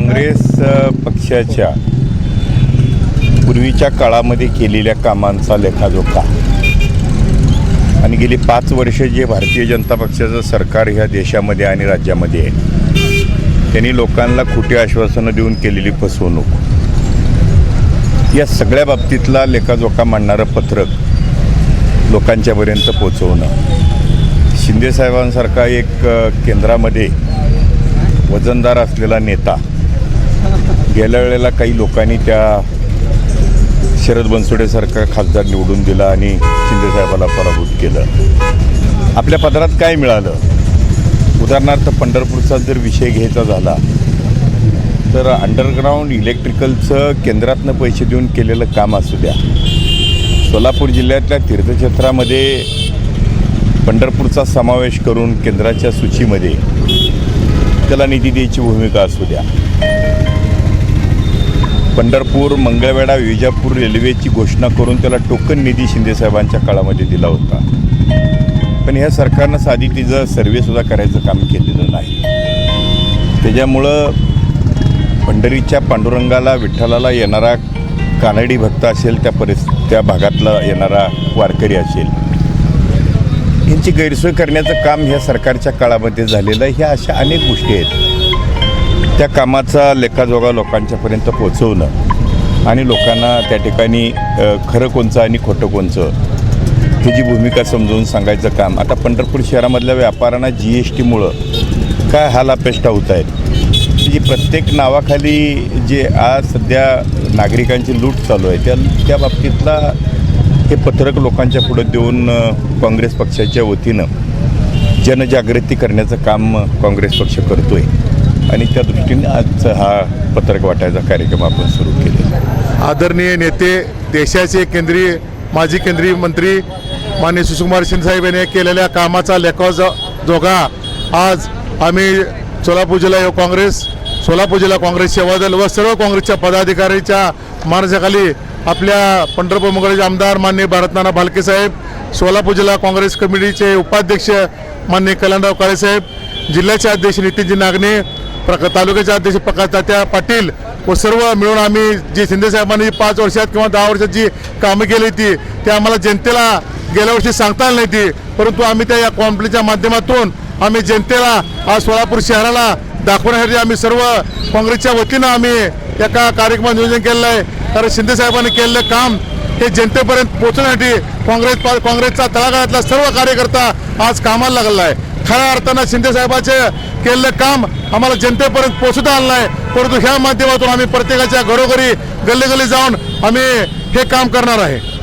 काँग्रेस पक्षाच्या पूर्वीच्या काळामध्ये केलेल्या कामांचा लेखाजोखा. आणि गेली पाच वर्ष जे भारतीय जनता पक्षाचं सरकार ह्या देशामध्ये आणि राज्यामध्ये आहे त्यांनी लोकांना खोटी आश्वासनं देऊन केलेली फसवणूक. या सगळ्या बाबतीतला लेखाजोखा मांडणारं पत्रक लोकांच्यापर्यंत पोचवणं. शिंदेसाहेबांसारखा एक केंद्रामध्ये वजनदार असलेला नेता गेल्या वेळेला काही लोकांनी त्या शरद बनसोडेसारखा खासदार निवडून दिला आणि शिंदेसाहेबाला पराभूत केलं. आपल्या पदरात काय मिळालं? उदाहरणार्थ पंढरपूरचा जर विषय घ्यायचा झाला तर अंडरग्राऊंड इलेक्ट्रिकलचं केंद्रातनं पैसे देऊन केलेलं काम असू द्या. सोलापूर जिल्ह्यातल्या तीर्थक्षेत्रामध्ये पंढरपूरचा समावेश करून केंद्राच्या सूचीमध्ये त्याला निधी द्यायची भूमिका असू द्या. पंढरपूर मंगळवेढा विजापूर रेल्वेची घोषणा करून त्याला टोकन निधी शिंदेसाहेबांच्या काळामध्ये दिला होता. पण ह्या सरकारनं साधी तिचं सर्वेसुद्धा करायचं काम केलेलं नाही. त्याच्यामुळं पंढरीच्या पांडुरंगाला विठ्ठलाला येणारा कानडी भक्त असेल त्या परिस त्या भागातला येणारा वारकरी असेल यांची गैरसोय करण्याचं काम ह्या सरकारच्या काळामध्ये झालेलं आहे. ह्या अशा अनेक गोष्टी आहेत. त्या कामाचा लेखाजोगा लोकांच्यापर्यंत पोचवणं आणि लोकांना त्या ठिकाणी खरं कोणचं आणि खोटं कोणचं ह्याची भूमिका समजावून सांगायचं काम. आता पंढरपूर शहरामधल्या व्यापाऱ्यांना जी एस टीमुळं काय हालापेष्टा होत आहेत जी प्रत्येक नावाखाली जे आज सध्या नागरिकांची लूट चालू आहे त्या त्या बाबतीतला हे पत्रक लोकांच्या पुढं देऊन काँग्रेस पक्षाच्या वतीनं जनजागृती करण्याचं काम काँग्रेस पक्ष करतो आहे आणि त्या दृष्टीने आजचा हा पत्रक वाटायचा कार्यक्रम आपण सुरू केलेला आदरणीय नेते देशाचे केंद्रीय माजी केंद्रीय मंत्री माननीय सुशीलकुमार शिंदेसाहेब यांनी केलेल्या कामाचा लेखा जोगा. आज आम्ही सोलापूर जिल्हा युवक काँग्रेस सोलापूर जिल्हा काँग्रेस सेवा दल व सर्व काँग्रेसच्या पदाधिकाऱ्यांच्या मार्जाखाली आपल्या पंढरपूर मंगळचे आमदार माननीय भारतनाना भालके साहेब सोलापूर जिल्हा काँग्रेस कमिटीचे उपाध्यक्ष माननीय कल्याणराव काळेसाहेब जिल्ह्याचे अध्यक्ष नितीनजी नागने प्रका तालुक्याचे अध्यक्ष प्रकाश पाटील व सर्व मिळून आम्ही जी शिंदे साहेबांनी पाच वर्षात किंवा दहा वर्षात जी कामं केली ती ते आम्हाला जनतेला गेल्या वर्षी सांगता आली नाही ती परंतु आम्ही त्या या कॉम्प्लेच्या माध्यमातून आम्ही जनतेला आज सोलापूर शहराला दाखवण्यासाठी आम्ही सर्व काँग्रेसच्या वतीनं आम्ही एका कार्यक्रमात नियोजन केलेलं आहे. कारण शिंदे साहेबांनी केलेलं काम हे जनतेपर्यंत पोहोचण्यासाठी काँग्रेस काँग्रेसचा तळागाळातला सर्व कार्यकर्ता आज कामाला लागला आहे. खऱ्या अर्थानं शिंदेसाहेबाचे केलेलं काम आम्हाला जनतेपर्यंत पोचवता आलं नाही. परंतु ह्या माध्यमातून आम्ही प्रत्येकाच्या घरोघरी गल्ली गल्ली जाऊन आम्ही हे काम करणार आहे.